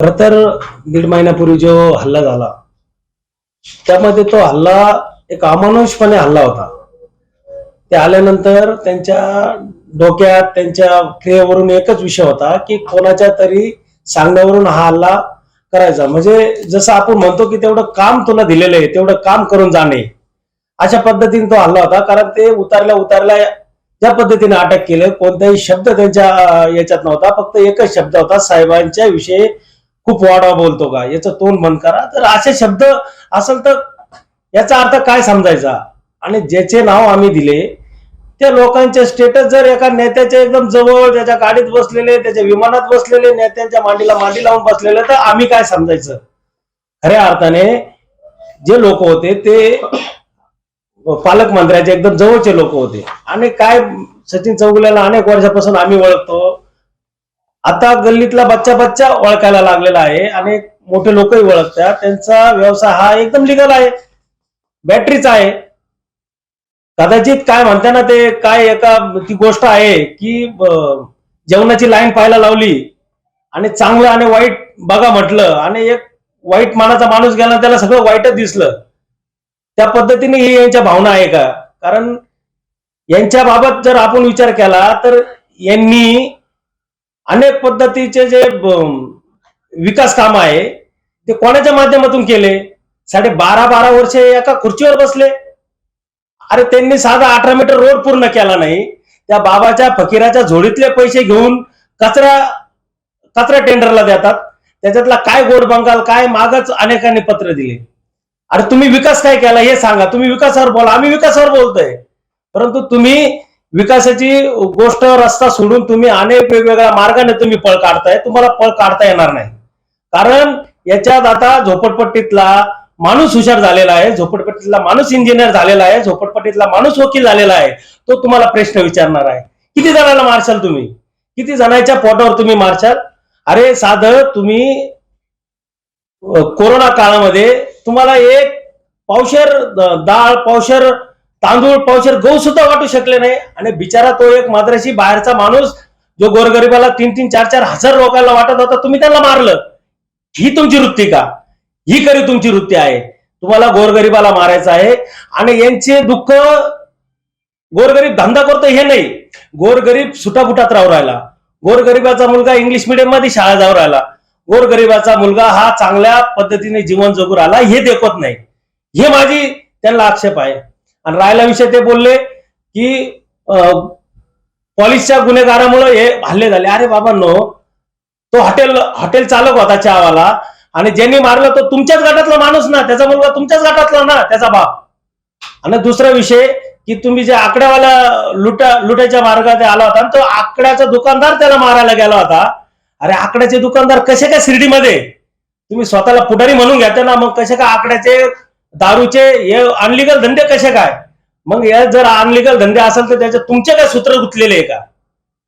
खर तर दीड महिन्यापूर्वी जो हल्ला झाला त्यामध्ये तो हल्ला एक अमानुषपणे हल्ला होता. ते आल्यानंतर त्यांच्या डोक्यात त्यांच्या क्रियेवरून एकच विषय होता की कोणाच्या तरी सांगण्यावरून हा हल्ला करायचा. म्हणजे जसं आपण म्हणतो की तेवढं काम तुला दिलेलं आहे तेवढं काम करून जाणे अशा पद्धतीने तो हल्ला होता कारण ते उतारल्या उतारल्या ज्या पद्धतीने अटक केलं कोणताही शब्द त्यांच्या याच्यात नव्हता फक्त एकच शब्द होता साहेबांच्या विषयी खूप वाढवा बोलतो का? याचं तोंड बंद करा. तर असे शब्द असेल तर याचा अर्थ काय समजायचा? आणि ज्याचे नाव आम्ही दिले त्या लोकांचे स्टेटस जर एका नेत्याच्या एकदम जवळ त्याच्या गाडीत बसलेले त्याच्या विमानात बसलेले नेत्यांच्या मांडीला मांडी लावून बसलेले तर आम्ही काय समजायचं? खऱ्या अर्थाने जे लोक होते ते पालकमंत्र्याचे एकदम जवळचे लोक होते. आणि काय सचिन चौगुल्याला अनेक वर्षापासून आम्ही ओळखतो. आता गल्लीतला बच्चा बच्चा ओळखायला लागलेला आहे आणि मोठे लोकही ओळखतात. त्यांचा व्यवसाय हा एकदम लिगल आहे. बॅटरीचा आहे. कदाचित काय म्हणते ना ते काय एका ती गोष्ट आहे की जेवणाची लाईन पाहायला लावली आणि चांगलं आणि वाईट बघा म्हटलं आणि एक वाईट मानाचा माणूस गेला त्याला सगळं वाईटच दिसलं. त्या पद्धतीने ही यांच्या भावना आहे का? कारण यांच्या बाबत जर आपण विचार केला तर यांनी अनेक पद्धतीचे जे विकास काम आहे ते कोणाच्या माध्यमातून केले? साडे बारा बारा वर्ष एका खुर्चीवर बसले. अरे त्यांनी साधा अठरा मीटर रोड पूर्ण केला नाही. त्या बाबाच्या फकीराच्या झोडीतले पैसे घेऊन कचरा कचरा टेंडरला देतात. त्याच्यातला काय गोड बंगाल काय मागच अनेकांनी पत्र दिले. अरे तुम्ही विकास काय केला हे सांगा. तुम्ही विकासावर बोला. आम्ही विकासावर बोलतोय. परंतु तुम्ही विकासाची गोष्ट रस्ता सोडून तुम्ही अनेक वेगवेगळ्या मार्गाने तुम्ही पळ काढताय तुम्हाला पळ काढता येणार नाही. कारण याच्यात आता झोपडपट्टीतला माणूस हुशार झालेला आहे झोपडपट्टीतला माणूस इंजिनियर झालेला आहे झोपडपट्टीतला माणूस वकील झालेला आहे तो तुम्हाला प्रश्न विचारणार आहे. किती जणांना मारशाल तुम्ही? किती जणांच्या पोटावर तुम्ही मारशाल? अरे साध तुम्ही कोरोना काळामध्ये तुम्हाला एक पावशर डाळ पावशर तांदूळ पावसर गहू सुद्धा वाटू शकले नाही. आणि बिचारा तो एक माद्राशी बाहेरचा माणूस जो गोरगरिबाला तीन तीन चार चार हजार लोकांना वाटत होता तुम्ही त्याला मारलं. ही तुमची वृत्ती का? ही खरी तुमची वृत्ती आहे. तुम्हाला गोरगरिबाला मारायचं आहे. आणि यांचे दुःख गोरगरीब धंदा करतो हे नाही. गोरगरीब सुटाफुटात राहू राहिला. गोरगरिबाचा मुलगा इंग्लिश मिडियममध्ये शाळा जाऊ राहिला. गोरगरिबाचा मुलगा हा चांगल्या पद्धतीने जीवन जगू राहिला. हे देखत नाही. हे माझी त्यांना आक्षेप आहे. आणि राहिला विषय ते बोलले की अं, पॉलिसच्या गुन्हेगारामुळे हे हल्ले झाले. अरे बाबा नो तो हॉटेल हॉटेल चालक होता चहावाला आणि ज्यांनी मारलं तो तुमच्याच गटातला माणूस ना त्याचा मुलगा तुमच्याच गटातला ना त्याचा बाप. आणि दुसरा विषय की तुम्ही जे आकड्यावाला लुटा लुटायच्या मार्गात आला होता आणि तो आकड्याचा दुकानदार त्याला मारायला गेला होता. अरे आकड्याचे दुकानदार कसे काय शिर्डीमध्ये? तुम्ही स्वतःला पुढारी म्हणून घ्या ना मग कसे काय आकड्याचे दारूचे हे अनलिगल धंदे कसे काय? मग या जर अनलिगल धंदे असेल तर त्याचे तुमचे काय सूत्र गुंतलेले आहे का?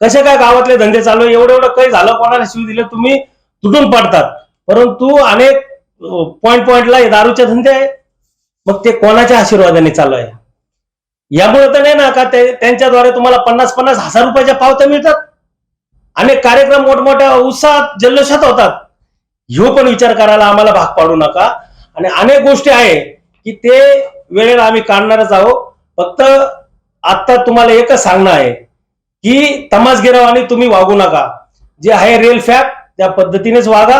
कसे काय गावातले धंदे चालू आहे? एवढं एवढं काही झालं कोणाला शिव दिलं तुम्ही तुटून पडतात. परंतु अनेक पॉइंट पॉइंटला हे दारूचे धंदे आहे. मग ते कोणाच्या आशीर्वादाने चालू आहे? यामुळे तर नाही ना का ते- त्यांच्याद्वारे तुम्हाला पन्नास पन्नास हजार रुपयाच्या पावत्या मिळतात? अनेक कार्यक्रम मोठमोठ्या उत्साहात जल्लोषात होतात. ह्यो पण विचार करायला आम्हाला भाग पाडू नका. आणि अनेक गोष्टी आहे. की ते वेळेला आम्ही काढणारच आहोत. फक्त आता तुम्हाला एकच सांगणं आहे की तमासगिरावानी तुम्ही वागू नका. जे आहे रेल फॅप त्या पद्धतीनेच वागा.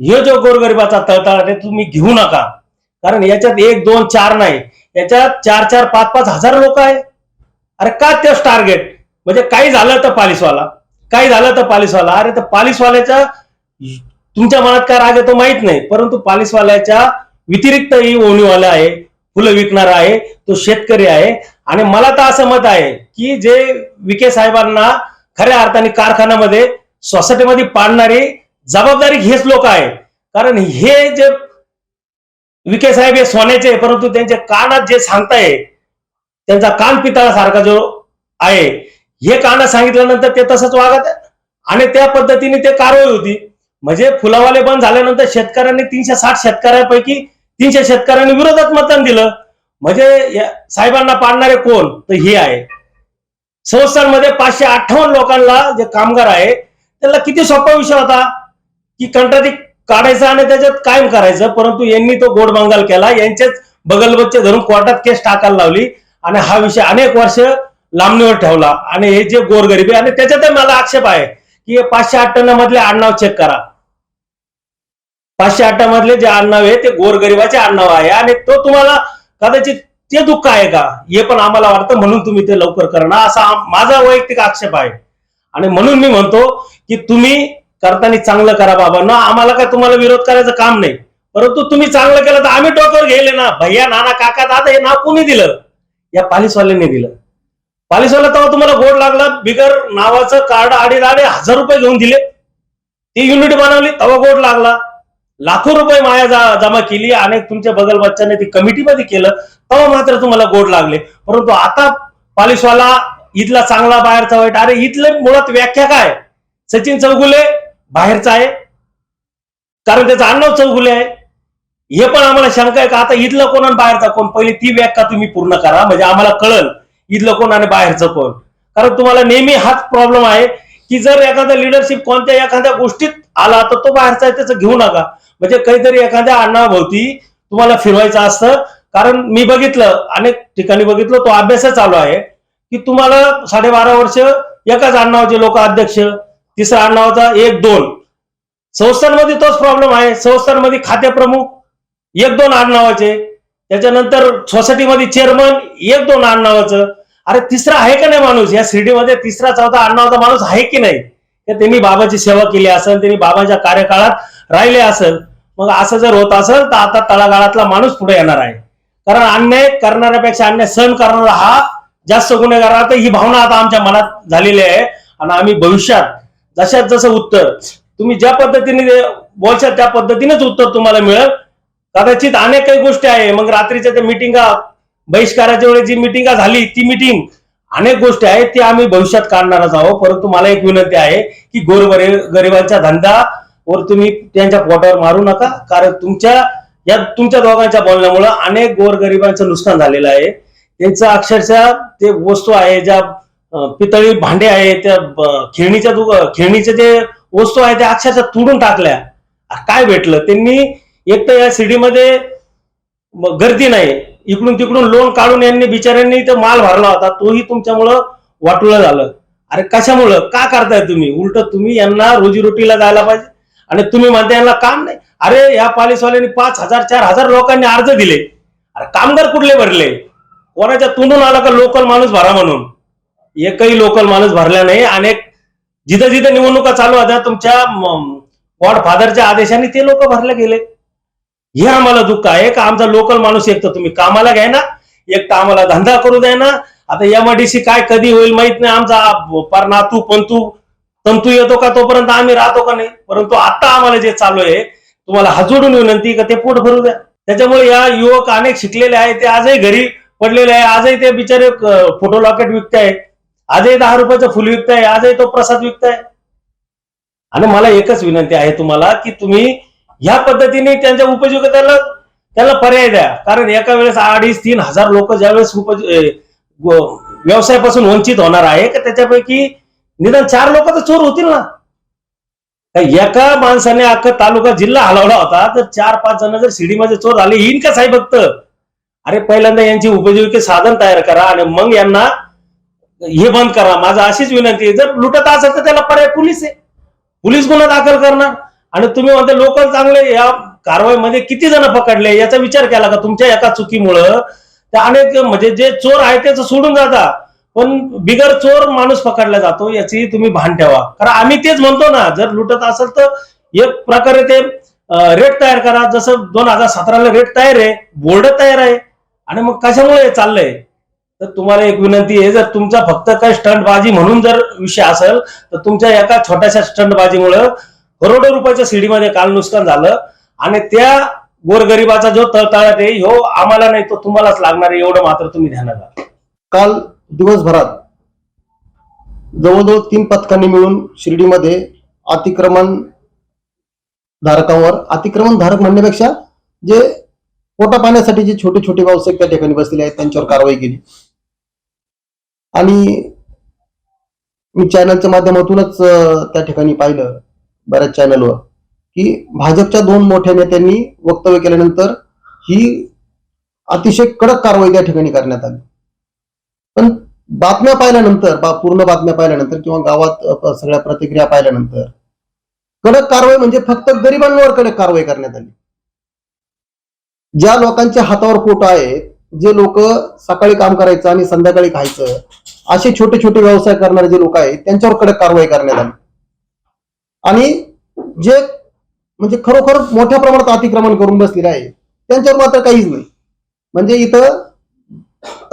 हे जो गोरगरिबाचा तळतळ आहे तुम्ही घेऊ नका. कारण याच्यात एक दोन चार नाही. याच्यात चार चार पाच पाच हजार लोक आहे. अरे का तेच टार्गेट म्हणजे काही झालं तर पालिसवाला. काही झालं तर पालिसवाला. अरे तर पालिसवाल्याच्या तुमच्या मनात काय राग येतो माहीत नाही. परंतु पालिसवाल्याच्या व्यतिरिक्त ही ओणीवाला आहे फुलं विकणारा आहे तो शेतकरी आहे. आणि मला तर असं मत आहे की जे विखे साहेबांना खऱ्या अर्थाने कारखान्यामध्ये सोसायटीमध्ये पाडणारी जबाबदारी हेच लोक आहे. कारण हे जे विखे साहेब हे सोन्याचे आहे, परंतु त्यांच्या कानात जे सांगताय त्यांचा कान पितळासारखा जो आहे हे कानात सांगितल्यानंतर ते तसंच वागत आणि त्या पद्धतीने ते कारवाई होती. म्हणजे फुलावाले बंद झाल्यानंतर शेतकऱ्यांनी तीनशे साठ शेतकऱ्यांपैकी तीनशे शेतकऱ्यांनी विरोधात मतदान दिलं. म्हणजे साहेबांना पाडणारे कोण? तर हे आहे. संस्थांमध्ये पाचशे अठ्ठावन्न लोकांना जे कामगार आहे त्याला किती सोपा विषय होता? की कंत्राटी काढायचं आणि त्याच्यात कायम करायचं परंतु यांनी तो गोडबंगाल केला. यांच्याच बगलबच्चे धरून कोर्टात केस टाकायला लावली आणि हा विषय अनेक वर्ष लांबणीवर ठेवला. आणि हे जे गोरगरिबी आणि त्याच्यातही मला आक्षेप आहे की पाचशे अठ्ठ्याण्णव मधले आडनाव चेक करा. पाचशे अठ्ठ्याण्णव जे आडनाव आहे ते गोरगरिबाचे आडनाव आहे. आणि तो तुम्हाला कदाचित ते दुःख आहे का? हे पण आम्हाला वाटतं म्हणून तुम्ही ते लवकर करणार असा माझा वैयक्तिक आक्षेप आहे. आणि म्हणून मी म्हणतो की तुम्ही करताना चांगलं करा बाबांनो आम्हाला काय तुम्हाला विरोध करायचं काम नाही. परंतु तुम्ही चांगलं केलं तर आम्ही टोकर घेले ना. भैया नाना काका दादा हे नाव कोणी दिलं? या पालिसवाल्यांनी दिलं. पालिसवाला तेव्हा तुम्हाला गोड लागला बिगर नावाचं कार्ड अडीच आडे हजार रुपये घेऊन दिले. ती युनिट बनवली तेव्हा गोड लागला. लाखो रुपये माया जा- जमा केली आणि तुमच्या बगल बच्चाने ती कमिटीमध्ये केलं तेव्हा मात्र तुम्हाला गोड लागले. परंतु आता पालिशवाला इथला चांगला बाहेरचा वाईट अरे इथलं मुळात व्याख्या काय? सचिन चौगुले बाहेरचा आहे. कारण त्याचं आडनाव चौगुले आहे. हे पण आम्हाला शंका आहे का? आता इथलं कोण आणि बाहेरचा कोण? पहिली ती व्याख्या तुम्ही पूर्ण करा. म्हणजे आम्हाला कळल इथलं कोण आणि बाहेरचं कोण. कारण तुम्हाला नेहमी हाच प्रॉब्लेम आहे की जर एखादा लिडरशिप कोणत्या एखाद्या गोष्टीत आला तर तो बाहेरचा आहे त्याचं घेऊ नका. म्हणजे काहीतरी एखाद्या आडनावाभोवती तुम्हाला फिरवायचं असतं. कारण मी बघितलं अनेक ठिकाणी बघितलं तो अभ्यास चालू आहे की तुम्हाला साडेबारा वर्ष एकाच अण्णावाचे लोक अध्यक्ष तिसऱ्या अण्णावाचा एक दोन. संस्थांमध्ये तोच प्रॉब्लेम आहे. संस्थांमध्ये खाते प्रमुख एक दोन आडनावाचे त्याच्यानंतर सोसायटीमध्ये चेअरमन एक दोन आडनावाचं अरे तिसरा आहे का नाही माणूस? या शिर्डीमध्ये तिसरा चौथा आडनावाचा माणूस आहे की नाही? त्यांनी बाबाची सेवा केली असेल त्यांनी बाबाच्या कार्यकाळात राहिले असेल मग असं जर होत असेल तर आता तळागाळातला माणूस पुढे येणार आहे. कारण अन्याय करणाऱ्यापेक्षा अन्याय सहन करणारा हा जास्त गुन्हेगार आता ही भावना आता आमच्या मनात झालेली आहे. आणि आम्ही भविष्यात जशात जसं उत्तर तुम्ही ज्या पद्धतीने बोलशात त्या पद्धतीनेच उत्तर तुम्हाला मिळेल. कदाचित अनेक काही गोष्टी आहे. मग रात्रीच्या त्या मिटिंगा बहिष्काराच्या वेळी जी मिटिंगा झाली ती मिटिंग अनेक गोष्टी आहेत ते आम्ही भविष्यात काढणारच आहोत. परंतु मला एक विनंती आहे की गोरगरे गरिबांच्या धंद्यावर तुम्ही त्यांच्या पोटावर मारू नका. कारण तुमच्या या तुमच्या दोघांच्या बोलण्यामुळं अनेक गोरगरिबांचं नुकसान झालेलं आहे. त्यांचं अक्षरशः ते वस्तू आहे ज्या पितळी भांडे आहे त्या खेळणीच्या दु- खेळणीच्या जे वस्तू आहे त्या अक्षरशः तुडून टाकल्या. काय भेटलं? त्यांनी एक तर या सिडीमध्ये गर्दी नाही. इकडून तिकडून लोन काढून यांनी बिचाऱ्यांनी इथं माल भरला होता तोही तुमच्यामुळं वाटुळं झालं. अरे कशामुळं? का करताय तुम्ही? उलट तुम्ही यांना रोजीरोटीला जायला पाहिजे. आणि तुम्ही म्हणता यांना काम नाही. अरे या पालिसवाल्यांनी पाच हजार चार हजार लोकांनी अर्ज दिले. अरे कामगार कुठले भरले? कोणाच्या तोंडून आला का लोकल माणूस भरा म्हणून? एकही लोकल माणूस भरला नाही. अनेक जिथं जिथं निवडणुका चालू होत्या तुमच्या गॉडफादरच्या फादरच्या आदेशाने ते लोक भरले गेले. हे आम्हाला दुःख आहे. का आमचा लोकल माणूस एक तर तुम्ही कामाला घ्या ना. एक तर आम्हाला धंदा करू द्या ना. आता एमआयडीसी काय कधी होईल माहीत नाही. आमचा पार नातू पंतू तंतू येतो का तोपर्यंत आम्ही राहतो का नाही? परंतु आता आम्हाला जे चालू आहे तुम्हाला हजोडून विनंती का ते पोट भरू द्या. त्याच्यामुळे या युवक अनेक शिकलेले आहेत. ते आजही घरी पडलेले आहे. आजही ते बिचारे फोटो लॉकेट विकताय आजही दहा रुपयाचं फुल विकताय आजही तो प्रसाद विकताय आणि मला एकच विनंती आहे तुम्हाला की तुम्ही ह्या पद्धतीने त्यांच्या उपयोगिताला त्याला पर्याय द्या. कारण एका वेळेस अडीच तीन हजार लोक ज्यावेळेस उपज व्यवसायापासून वंचित होणार आहे का त्याच्यापैकी निदान चार लोक तर चोर होतील ना? एका माणसाने अख्खा तालुका जिल्हा हलवला होता तर चार पाच जण जर शिडीमध्ये चोर झाले येईन का साहेब फक्त अरे पहिल्यांदा यांची उपयोगी साधन तयार करा आणि मग यांना हे बंद करा. माझा अशीच विनंती आहे. जर लुटत असेल तर त्याला पर्याय पोलीस आहे. पोलीस गुन्हा दाखल करणार. आणि तुम्ही म्हणता लोकल चांगले या कारवाईमध्ये किती जण पकडले? याचा विचार केला का तुमच्या एका चुकीमुळं? त्या अनेक म्हणजे जे चोर आहे त्याचं सोडून जाता. पण बिगर चोर माणूस पकडला जातो याची तुम्ही भान ठेवा. कारण आम्ही तेच म्हणतो ना जर लुटत असेल तर एक प्रकारे ते रेट तयार करा. जसं दोन हजार सतराला रेट तयार आहे बोर्ड तयार आहे आणि मग कशामुळे हे चाललंय? तर तुम्हाला एक विनंती आहे जर तुमचा फक्त काय स्टंटबाजी म्हणून जर विषय असेल तर तुमच्या एका छोट्याशा स्टंटबाजीमुळं करोडो रुपयाच्या सीडीमध्ये काल नुकसान झालं. आणि त्या गोरगरिबाचा जो तळतळाट आहे हो आम्हाला नाही तो तुम्हालाच लागणार आहे एवढं मात्र तुम्ही ध्यानात आला. काल दिवसभरात जवळजवळ तीन पथकांनी मिळून शिर्डीमध्ये अतिक्रमण धारकांवर अतिक्रमण धारक म्हणण्यापेक्षा जे पोटा पाण्यासाठी जे छोटे छोटे व्यावसायिक त्या ठिकाणी बसलेले आहेत त्यांच्यावर कारवाई केली. आणि मी चॅनलच्या माध्यमातूनच त्या ठिकाणी पाहिलं. बऱ्याच चॅनलवर की भाजपच्या दोन मोठ्या नेत्यांनी वक्तव्य केल्यानंतर ही अतिशय कडक कारवाई त्या ठिकाणी करण्यात आली. पण बातम्या पाहिल्यानंतर बा पूर्ण बातम्या पाहिल्यानंतर किंवा गावात सगळ्या प्रतिक्रिया पाहिल्यानंतर कडक कारवाई म्हणजे फक्त गरिबांवर कडक कारवाई करण्यात आली. ज्या लोकांच्या हातावर पोट आहेत जे लोक सकाळी काम करायचं आणि संध्याकाळी खायचं असे छोटे छोटे व्यवसाय करणारे जे लोक आहेत त्यांच्यावर कडक कारवाई करण्यात आली. आणि जे म्हणजे खरोखर मोठ्या प्रमाणात अतिक्रमण करून बसलेले आहे त्यांच्यावर मात्र काहीच नाही. म्हणजे इथं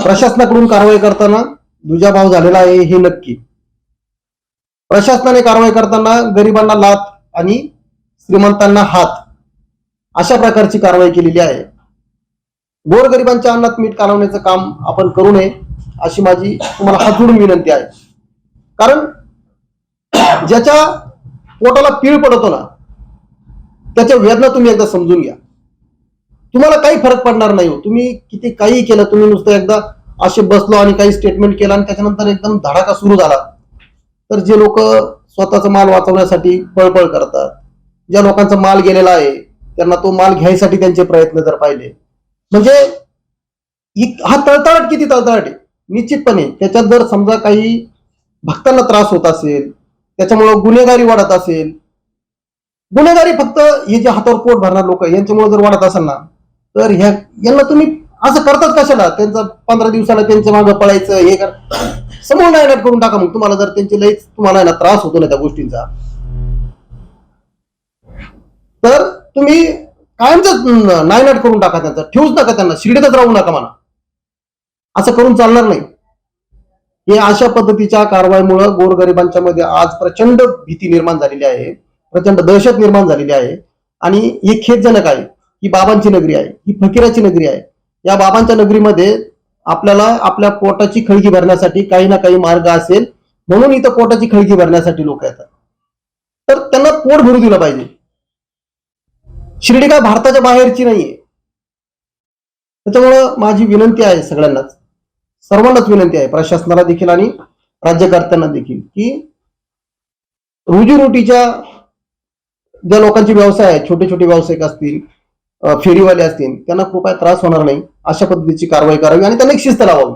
प्रशासनाकडून कारवाई करताना दुजाभाव झालेला आहे हे नक्की. प्रशासनाने कारवाई करताना गरिबांना लात आणि श्रीमंतांना हात अशा प्रकारची कारवाई केलेली आहे. गोरगरिबांच्या अन्नात मीठ कालवण्याचं काम आपण करू नये अशी माझी तुम्हाला हात जोडून विनंती आहे. कारण ज्याच्या पोटाला पीळ पडतो ना त्याच्या वेदना तुम्ही एकदा समजून घ्या. तुम्हाला काही फरक पडणार नाही हो. तुम्ही किती काही केलं तुम्ही नुसतं एकदा असे बसलो आणि काही स्टेटमेंट केलं आणि त्याच्यानंतर एकदम धडाका सुरू झाला. तर जे लोक स्वतःचा माल वाचवण्यासाठी पळपळ करतात ज्या लोकांचा माल गेलेला आहे त्यांना तो माल घ्यायसाठी त्यांचे प्रयत्न जर पाहिले. म्हणजे हा तळतळाट किती तळतळाट आहे? निश्चितपणे त्याच्यात जर समजा काही भक्तांना त्रास होत असेल त्याच्यामुळं गुन्हेगारी वाढत असेल. गुन्हेगारी फक्त हे जे हातावर पोट भरणार लोक यांच्यामुळे जर वाढत असेल ना तर ह्या यांना तुम्ही असं करतात कशाला? त्यांचा पंधरा दिवसाला त्यांच्या मागं पळायचं हे कर समोर नायनाट करून टाका मग. तुम्हाला जर त्यांची लईच तुम्हाला ना त्रास होतो ना त्या गोष्टींचा. तर तुम्ही कायमच नायनाट करून टाका त्यांचा. ठेवूच नका त्यांना. शिगडीतच राहू नका म्हणा. असं करून चालणार नाही. हे अशा पद्धतीच्या कारवाईमुळे गोरगरिबांच्या मध्ये आज प्रचंड भीती निर्माण झालेली आहे प्रचंड दहशत निर्माण झालेली आहे. आणि हे खेदजनक आहे ही बाबांची नगरी आहे ही फकीराची नगरी आहे. या बाबांच्या नगरीमध्ये आपल्याला आपल्या पोटाची खळगी भरण्यासाठी काही ना काही मार्ग असेल म्हणून इथं पोटाची खळगी भरण्यासाठी लोक येतात. तर त्यांना पोट भरू दिलं पाहिजे. शिर्डी काय भारताच्या बाहेरची नाहीये. त्याच्यामुळं माझी विनंती आहे सगळ्यांनाच. सर्वांनाच विनंती आहे प्रशासनाला देखील आणि राज्यकर्त्यांना देखील की रोजीरोटीच्या ज्या लोकांचे व्यवसाय आहेत छोटे छोटे व्यावसायिक असतील फेरीवाले असतील त्यांना कृपया त्रास होणार नाही अशा पद्धतीची कारवाई करावी आणि त्यांना एक शिस्त लावावी.